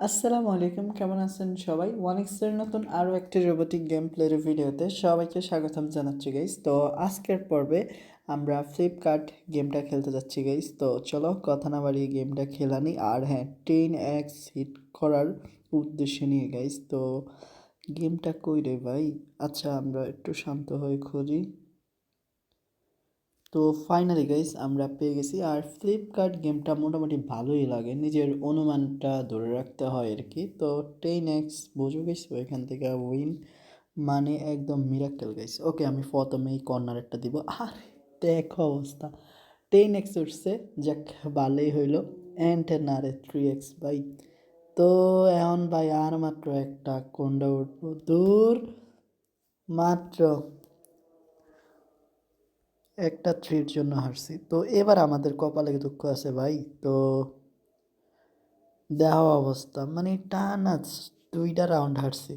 আসসালামু আলাইকুম, কেমন আছেন সবাই? ওয়ান এক্সের নতুন আরও একটি রোবোটিক গেম প্লের ভিডিওতে সবাইকে স্বাগতম জানাচ্ছি গাইস তো আজকের পর্বে আমরা ফ্লিপকার্ট গেমটা খেলতে যাচ্ছি গাইস তো চলো কথা না বাড়িয়ে গেমটা খেলানি আর হ্যাঁ টেন এক্স হিট করার উদ্দেশ্যে নিয়ে গাইস তো গেমটা কই রে ভাই? আচ্ছা আমরা একটু শান্ত হয়ে খুঁজি। তো ফাইনালি গাইস আমরা পেয়ে গেছি আর ফ্লিপকার্ট গেমটা মোটামুটি ভালোই লাগে। নিজের অনুমানটা ধরে রাখতে হয় আর কি। তো টেন এক্স বুঝো গেছি এখান থেকে উইন মানে একদম মিরাক্কেল গাইস ওকে আমি প্রথমে এই কর্নারেরটা দিব। আর, দেখো অবস্থা। টেন এক্স উঠছে, যাক, ভালোই হইল। অ্যান্ড না রে থ্রি এক্স ভাই। তো এখন ভাই আর মাত্র একটা কোনটা উঠবো। দূর, মাত্র একটা থ্রির জন্য হারছি। তো এবার আমাদের কপালে দুঃখ আছে ভাই। তো দেওয়া অবস্থা মানে টানা দুইটা রাউন্ড হারছি।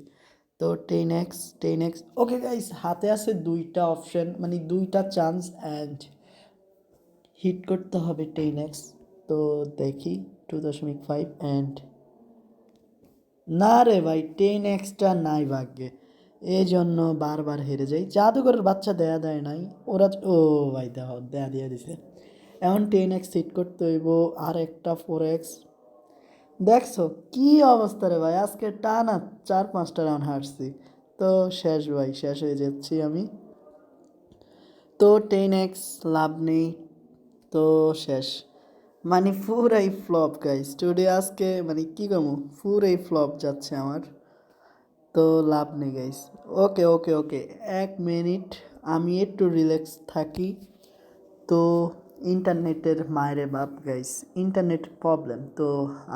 তো ten x ten x okay guys হাতে আছে দুইটা অপশন মানে দুইটা চান্স অ্যান্ড হিট করতে হবে টেন এক্স তো দেখি টু দশমিক ফাইভ অ্যান্ড না রে ভাই টেন এক্সটা নাই ভাগ্যে। এই জন্য বারবার হেরে যাই। জাদুঘরের বাচ্চা দেয়া দেয় নাই। ওরা ও ভাই দেহ দেয়া দিয়ে দিছে। এখন টেন এক্স হিট করতে হইব, আর একটা ফোর এক্স দেখছ কি অবস্থা রে ভাই? আজকে টানা চার পাঁচটা রাউন্ড হারছি। তো শেষ ভাই, শেষ হয়ে যাচ্ছি আমি। তো টেন এক্স লাভ নেই। তো শেষ। মানে পুরাই ফ্লপ গাই স্টুডিও আজকে মানে কী কমু? পুরাই ফ্লপ যাচ্ছে আমার। তো লাভ নেই গাইস ওকে ওকে ওকে এক মিনিট, আমি একটু রিল্যাক্স থাকি। তো ইন্টারনেটের মায়েরে বাপ গাইস ইন্টারনেট প্রবলেম তো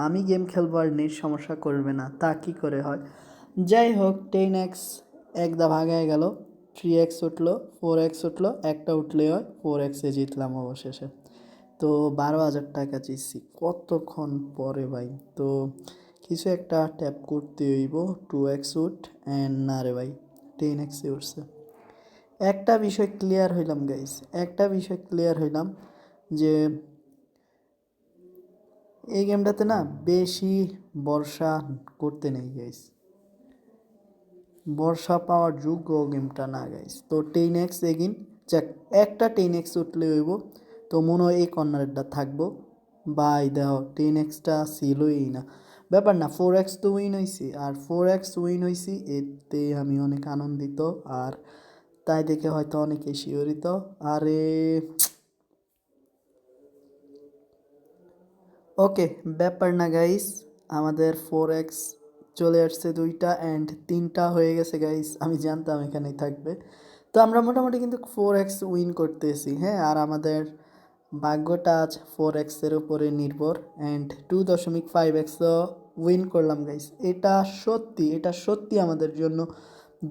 আমি গেম খেলব আর নেট সমস্যা করবে না, তা কী করে হয়? যাই হোক টেন এক্স একদা ভাগায় গেল। থ্রি এক্স উঠল ফোর এক্স উঠল, একটা উঠলে হয় ফোর এক্সে জিতলাম অবশেষে। তো বারো হাজার টাকা চিচ্ছি কতক্ষণ পরে ভাই? তো কিছু একটা ট্যাপ করতে হইব টু এক্স উট অ্যান্ড না রে ভাই টেন এক্সে উঠছে। একটা বিষয় ক্লিয়ার হইলাম গাইস একটা বিষয় ক্লিয়ার হইলাম যে এই গেমটাতে না বেশি বর্ষা করতে নেই গাইস বর্ষা পাওয়ার যোগ্য গেমটা না গাইস তো টেন এক্স এগিন যাক একটা টেন এক্স উঠলে হইব, তো মনে হয় এই কর্নারটা থাকব। বাই দেহ টেন এক্সটা ছিলই না। ব্যাপার না ফোর এক্স তো উইন হয়েছি আর ফোর এক্স উইন হয়েছি এতে আমি অনেক আনন্দিত, আর তাই দেখে হয়তো অনেকে শিহরিত, আরে ওকে, ব্যাপার না গাইস আমাদের ফোর এক্স চলে আসছে দুইটা অ্যান্ড তিনটা হয়ে গেছে গাইস আমি জানতাম এখানেই থাকবে। তো আমরা মোটামুটি কিন্তু ফোর এক্স উইন করতেছি হ্যাঁ আর আমাদের ভাগ্যটা আজ ফোর এক্সের উপরে নির্ভর অ্যান্ড টু দশমিক ফাইভ এক্সও উইন করলাম গাইস এটা সত্যি এটা সত্যি আমাদের জন্য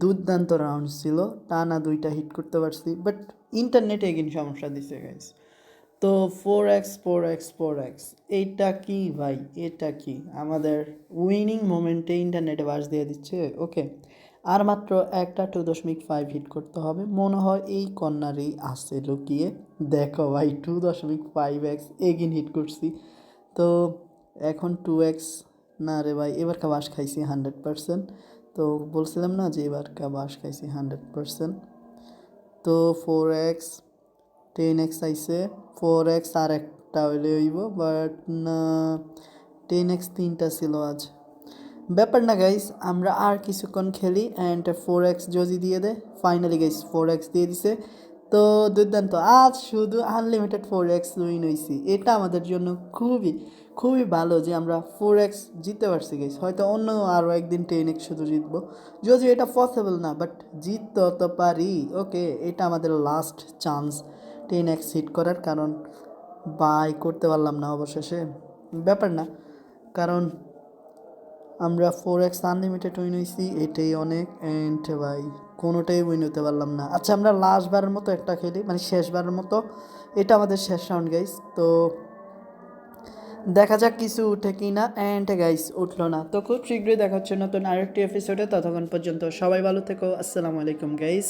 দুর্দান্ত রাউন্ড ছিল। টানা দুইটা হিট করতে পারছি বাট ইন্টারনেটে এগিন সমস্যা দিছে গাইস তো four x four x four x এইটা কি ভাই? এটা কি? আমাদের উইনিং মোমেন্টে ইন্টারনেটে বাস দিয়ে দিচ্ছে ওকে আর মাত্র একটা টু দশমিক ফাইভ হিট করতে হবে। মনে হয় এই কর্নারেই আসছে লুকিয়ে। দেখো ভাই টু দশমিক ফাইভ এক্স এগিন হিট করছি। তো এখন টু এক্স না রে ভাই, এবার বাস খাইছি হান্ড্রেড পারসেন্ট তো বলছিলাম না যে এবার বাস খাইছি হান্ড্রেড পারসেন্ট তো ফোর এক্স টেন এক্স আইসে ফোর এক্স আর একটা হইলে হইব বাট না টেন এক্স তিনটা ছিল আজ। ব্যাপার না গাইস আমরা আর কিছুক্ষণ খেলি অ্যান্ড ফোর এক্স যদি দিয়ে দেয় ফাইনালি গাইস ফোর এক্স দিয়ে দিছে। তো দুর্দান্ত, আজ শুধু আনলিমিটেড ফোর এক্স উইন হয়েছি এটা আমাদের জন্য খুবই খুবই ভালো যে আমরা ফোর এক্স জিততে পারছি গাইস হয়তো অন্য আরও একদিন টেন এক্স শুধু জিতবো। যদিও এটা পসিবল না বাট জিততে তো পারি। ওকে এটা আমাদের last chance ten x hit করার কারণ। বাই করতে পারলাম না অবশেষে। ব্যাপার না, কারণ আমরা ফোর এক্স আনলিমিটেড উইন হয়েছি এটাই অনেক অ্যান্ড ভাই, কোনোটাই উইন হতে পারলাম না। আচ্ছা আমরা লাস্টবারের মতো একটা খেলি মানে শেষবারের মতো। এটা আমাদের শেষ রাউন্ড গাইস তো দেখা যাক কিছু উঠে কি না অ্যান্ড গাইস উঠল না, তো খুব শীঘ্রই দেখা হচ্ছে নতুন আরেকটি এপিসোডে ততক্ষণ পর্যন্ত সবাই ভালো থেকো, আসসালামু আলাইকুম গাইস